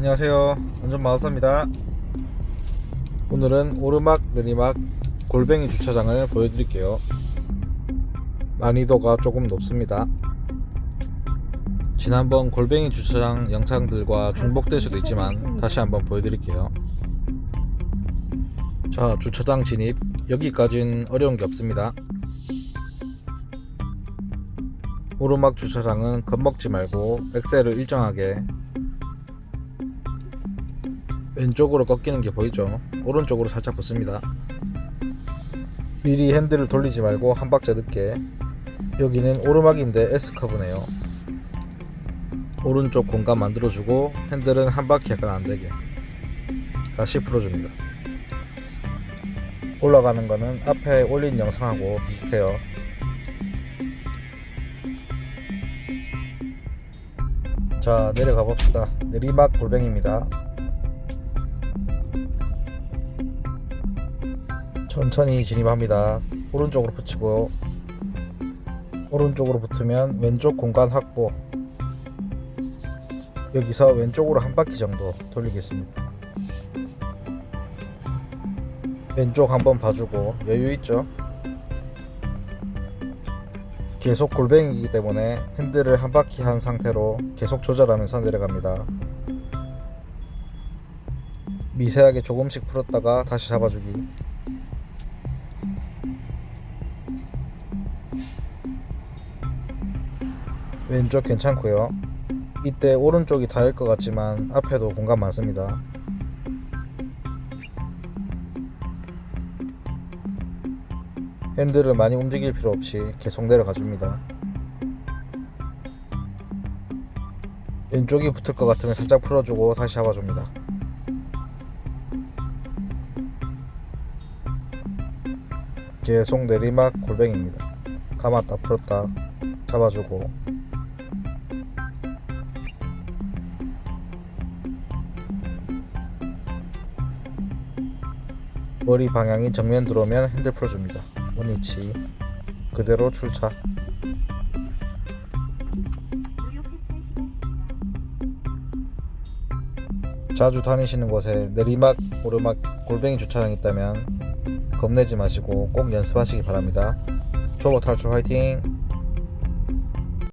안녕하세요. 운전 마우스입니다. 오늘은 오르막 내리막 골뱅이 주차장을 보여드릴게요. 난이도가 조금 높습니다. 지난번 골뱅이 주차장 영상들과 중복될 수도 있지만 다시 한번 보여드릴게요. 자, 주차장 진입. 여기까진 어려운 게 없습니다. 오르막 주차장은 겁먹지 말고 엑셀을 일정하게 왼쪽으로 꺾이는 게 보이죠? 오른쪽으로 살짝 붙습니다. 미리 핸들을 돌리지 말고 한 박자 늦게 여기는 오르막인데 S커브네요. 오른쪽 공간 만들어주고 핸들은 한 바퀴 약간 안되게 다시 풀어줍니다. 올라가는 거는 앞에 올린 영상하고 비슷해요. 자 내려가 봅시다. 내리막 골뱅입니다. 천천히 진입합니다. 오른쪽으로 붙이고 오른쪽으로 붙으면 왼쪽 공간 확보. 여기서 왼쪽으로 한 바퀴 정도 돌리겠습니다. 왼쪽 한번 봐주고 여유 있죠? 계속 골뱅이기 때문에 핸들을 한 바퀴 한 상태로 계속 조절하면서 내려갑니다. 미세하게 조금씩 풀었다가 다시 잡아주기. 왼쪽 괜찮고요. 이때 오른쪽이 닿을 것 같지만 앞에도 공간 많습니다. 핸들을 많이 움직일 필요 없이 계속 내려가 줍니다. 왼쪽이 붙을 것 같으면 살짝 풀어주고 다시 잡아줍니다. 계속 내리막 골뱅입니다. 감았다 풀었다 잡아주고 머리 방향이 정면 들어오면 핸들 풀어줍니다. 원위치 그대로 출차 자주 다니시는 곳에 내리막 오르막 골뱅이 주차장 있다면 겁내지 마시고 꼭 연습하시기 바랍니다. 초보 탈출 화이팅!